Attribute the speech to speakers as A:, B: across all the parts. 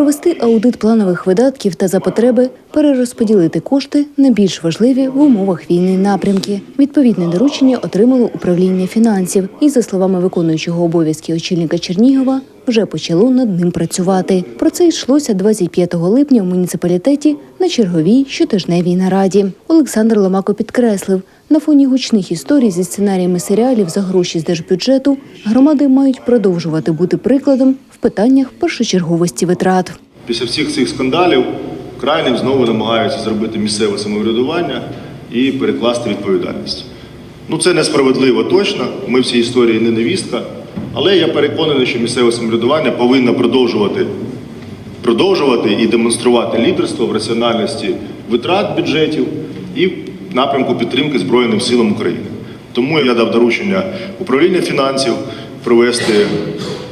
A: провести аудит планових видатків та за потреби перерозподілити кошти на більш важливі в умовах війни напрямки. Відповідне доручення отримало управління фінансів, і за словами виконуючого обов'язки очільника Чернігова, вже почало над ним працювати. Про це йшлося 25 липня в муніципалітеті на черговій щотижневій нараді. Олександр Ломако підкреслив, на фоні гучних історій зі сценаріями серіалів за гроші з держбюджету громади мають продовжувати бути прикладом в питаннях першочерговості витрат.
B: Після всіх цих скандалів крайнім знову намагаються зробити місцеве самоврядування і перекласти відповідальність. Ну це несправедливо точно. Ми в цій історії не невістка, але я переконаний, що місцеве самоврядування повинно продовжувати, продовжувати і демонструвати лідерство в раціональності витрат бюджетів і напрямку підтримки Збройним силам України. Тому я дав доручення управління фінансів провести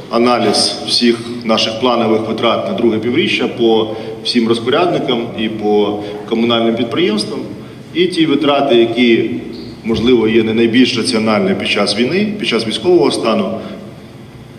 B: аналіз всіх наших планових витрат на друге півріччя по всім розпорядникам і по комунальним підприємствам. І ті витрати, які можливо є не найбільш раціональними під час війни, під час військового стану,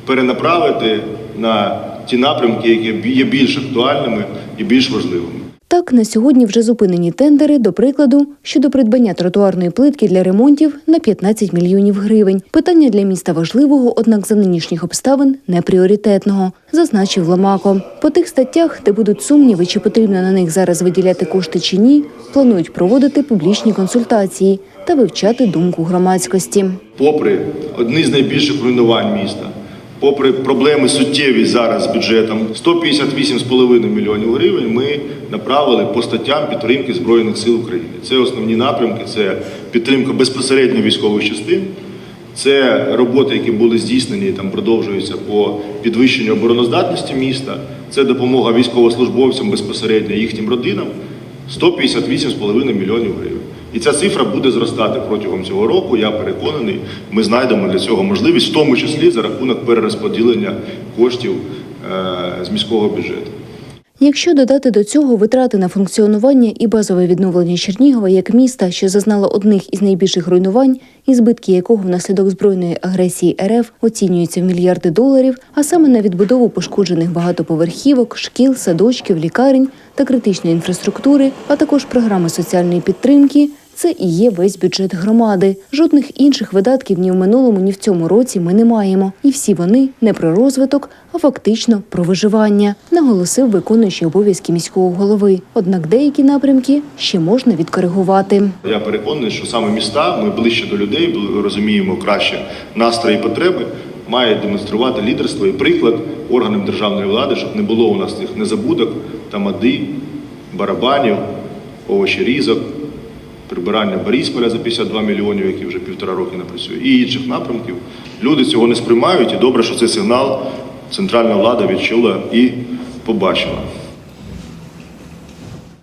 B: перенаправити на ті напрямки, які є більш актуальними і більш важливими.
A: Так, на сьогодні вже зупинені тендери, до прикладу, щодо придбання тротуарної плитки для ремонтів на 15 мільйонів гривень. Питання для міста важливого, однак за нинішніх обставин не пріоритетного, зазначив Ломако. По тих статтях, де будуть сумніви, чи потрібно на них зараз виділяти кошти чи ні, планують проводити публічні консультації та вивчати думку громадськості.
B: попри одні з найбільших руйнувань міста, попри проблеми суттєві зараз з бюджетом, 158,5 мільйонів гривень ми направили по статтям підтримки Збройних сил України. Це основні напрямки, це підтримка безпосередньо військових частин. Це роботи, які були здійснені і там продовжуються по підвищенню обороноздатності міста. Це допомога військовослужбовцям безпосередньо їхнім родинам 158,5 мільйонів гривень. І ця цифра буде зростати протягом цього року. Я переконаний, ми знайдемо для цього можливість, в тому числі за рахунок перерозподілення коштів е, з міського бюджету.
A: Якщо додати до цього витрати на функціонування і базове відновлення Чернігова як міста, що зазнало одних із найбільших руйнувань, і збитки якого внаслідок збройної агресії РФ оцінюються в мільярди доларів, а саме на відбудову пошкоджених багатоповерхівок, шкіл, садочків, лікарень та критичної інфраструктури, а також програми соціальної підтримки. Це і є весь бюджет громади. Жодних інших видатків ні в минулому, ні в цьому році ми не маємо. І всі вони не про розвиток, а фактично про виживання, наголосив виконуючий обов'язки міського голови. Однак деякі напрямки ще можна відкоригувати.
B: Я переконаний, що саме міста, ми ближче до людей, розуміємо краще настрої і потреби, мають демонструвати лідерство і приклад органам державної влади, щоб не було у нас цих незабудок, тамади, барабанів, овочерізок, прибирання Борисполя за 52 мільйонів, які вже півтора роки не працює, і інших напрямків. Люди цього не сприймають, і добре, що цей сигнал центральна влада відчула і побачила.